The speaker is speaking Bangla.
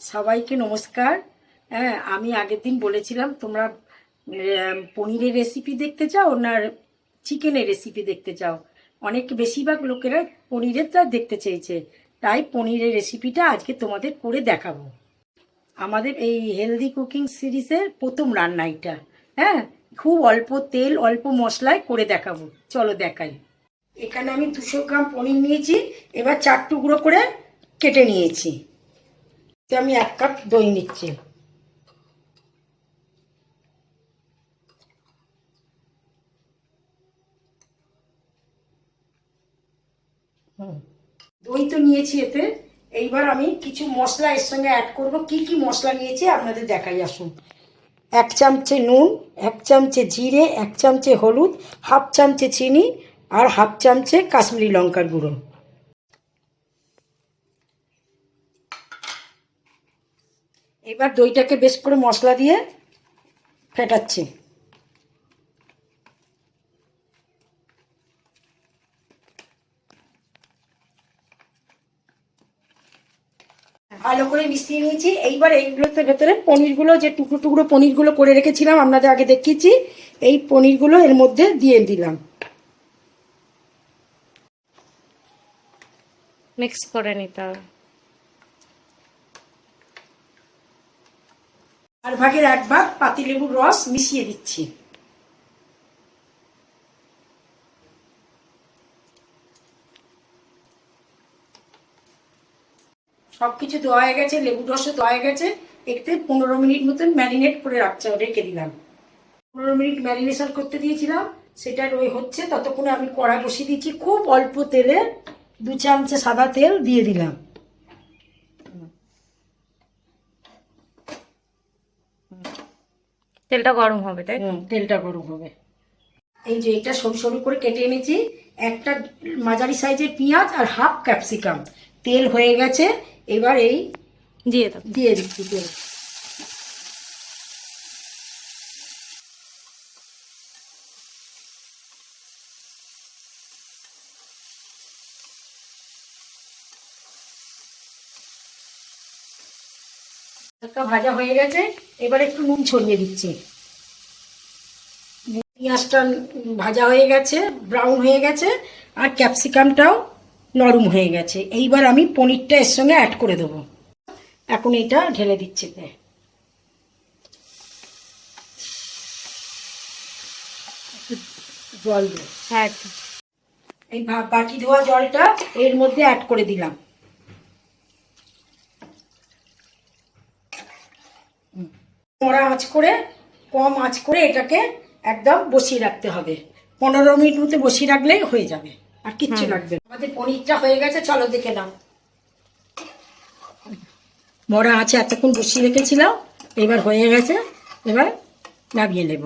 সবাইকে নমস্কার। হ্যাঁ আমি আগের দিন বলেছিলাম, তোমরা পনিরের রেসিপি দেখতে চাও না চিকেনের রেসিপি দেখতে চাও? অনেক বেশিরভাগ লোকেরা পনিরেরটা দেখতে চেয়েছে। তাই পনিরের রেসিপিটা আজকে তোমাদের করে দেখাবো। আমাদের এই হেলদি কুকিং সিরিজের প্রথম রান্না এটা হ্যাঁ খুব অল্প তেল, অল্প মশলায় করে দেখাবো। চলো দেখাই। এখানে আমি দুশো গ্রাম পনির নিয়েছি, এবার চার টুকরো করে কেটে নিয়েছি। তো আমি এক কাপ দই নিচ্ছি। দই তো নিয়েছি এতে। এইবার আমি কিছু মশলা এর সঙ্গে অ্যাড করব। কি কি মশলা নিয়েছি আপনাদের দেখাই আসুন। এক চামচে নুন, এক চামচে জিরে, এক চামচে হলুদ, হাফ চামচে চিনি আর হাফ চামচে কাশ্মীরি লঙ্কার গুঁড়ো। এবার দইটাকে বেশ করে মশলা দিয়ে ফেটাচ্ছি। ভালো করে মিশিয়ে নিয়েছি। এইবার এইগুলোতে ভেতরে পনিরগুলো, যে টুকরো টুকরো পনিরগুলো করে রেখেছিলাম, আপনাদের আগে দেখিয়েছি। এই পনিরগুলো এর মধ্যে দিয়ে দিলাম। মিক্স করে নিতে হবে। আর ভাগের এক ভাগ পাতিলেবুর রস মিশিয়ে দিচ্ছি। সবকিছু দেওয়া হয়ে গেছে লেবু রসও দেওয়া হয়ে গেছে। এতে পনেরো মিনিট মতন ম্যারিনেট করে রাখছে রেখে দিলাম। পনেরো মিনিট ম্যারিনেশন করতে দিয়েছিলাম সেটা রয়ে হচ্ছে, ততক্ষণে আমি কড়া বসিয়ে দিচ্ছি, খুব অল্প তেলে দু চামচে সাদা তেল দিয়ে দিলাম। তেলটা গরম হবে তাই তেলটা গরম হবে। এই যে এটা সরু সরু করে কেটে এনেছি একটা মাঝারি সাইজের পেঁয়াজ আর হাফ ক্যাপসিকাম। তেল হয়ে গেছে এবার এই দিয়ে দাও। দিয়ে দিচ্ছি তেল। ভাজা হয়ে গেছে এবার একটু নুন ছড়িয়ে দিচ্ছি। পেঁয়াজটা ভাজা হয়ে গেছে ব্রাউন হয়ে গেছে আর ক্যাপসিকামটাও নরম হয়ে গেছে। এইবার আমি পনিরটা এর সঙ্গে অ্যাড করে দেবো। এখন এটা ঢেলে দিচ্ছি। জল দিয়ে হ্যাঁ এই বাটি ধোয়া জলটা এর মধ্যে অ্যাড করে দিলাম। মরা আঁচ করে কম আঁচ করে এটাকে একদম বসিয়ে রাখতে হবে। পনেরো মিনিট মতো বসিয়ে রাখলেই হয়ে যাবে আর কিচ্ছু লাগবে আমাদের পনিরটা হয়ে গেছে চলো দেখে নাও। মরা আছে এতক্ষণ বসিয়ে রেখেছিলাম এবার হয়ে গেছে এবার নামিয়ে নেব।